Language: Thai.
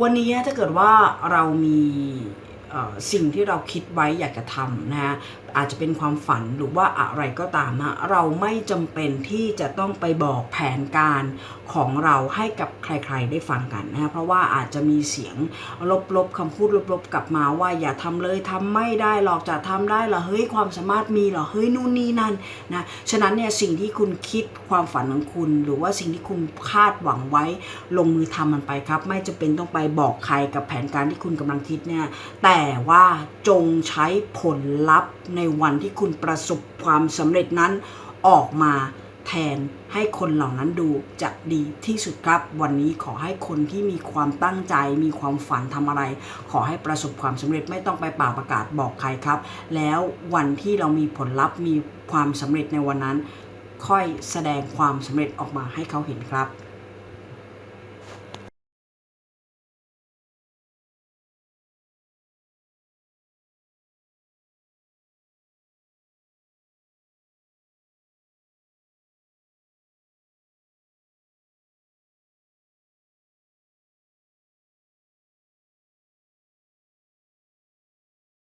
วันนี้ถ้าเกิดว่าเรามี สิ่งที่เราคิดไว้อยากจะทำนะฮะอาจจะเป็นความฝันหรือว่าอะไรก็ตามนะเราไม่จำเป็นที่จะต้องไปบอกแผนการของเราให้กับใครๆได้ฟังกันนะฮะเพราะว่าอาจจะมีเสียงลบๆคำพูดลบๆกลับมาว่าอย่าทำเลยทำไม่ได้หรอกจะทำได้เหรอเฮ้ยความสามารถมีเหรอเฮ้ยนู่นนี่นั่นนะฉะนั้นเนี่ยสิ่งที่คุณคิดความฝันของคุณ หรือว่าสิ่งที่คุณคาดหวังไว้ ลงมือทำมันไปครับ ไม่จำเป็นต้องไปบอกใครกับแผนการที่คุณกำลังคิดเนี่ยแต่แต่ว่าจงใช้ผลลัพธ์ในวันที่คุณประสบความสำเร็จนั้นออกมาแทนให้คนเหล่านั้นดูจะดีที่สุดครับ วันนี้ขอให้คนที่มีความตั้งใจ มีความฝันทำอะไร ขอให้ประสบความสำเร็จไม่ต้องไปป่าประกาศบอกใครครับ แล้ววันที่เรามีผลลัพธ์มีความสำเร็จในวันนั้น ค่อยแสดงความสำเร็จออกมาให้เขาเห็นครับ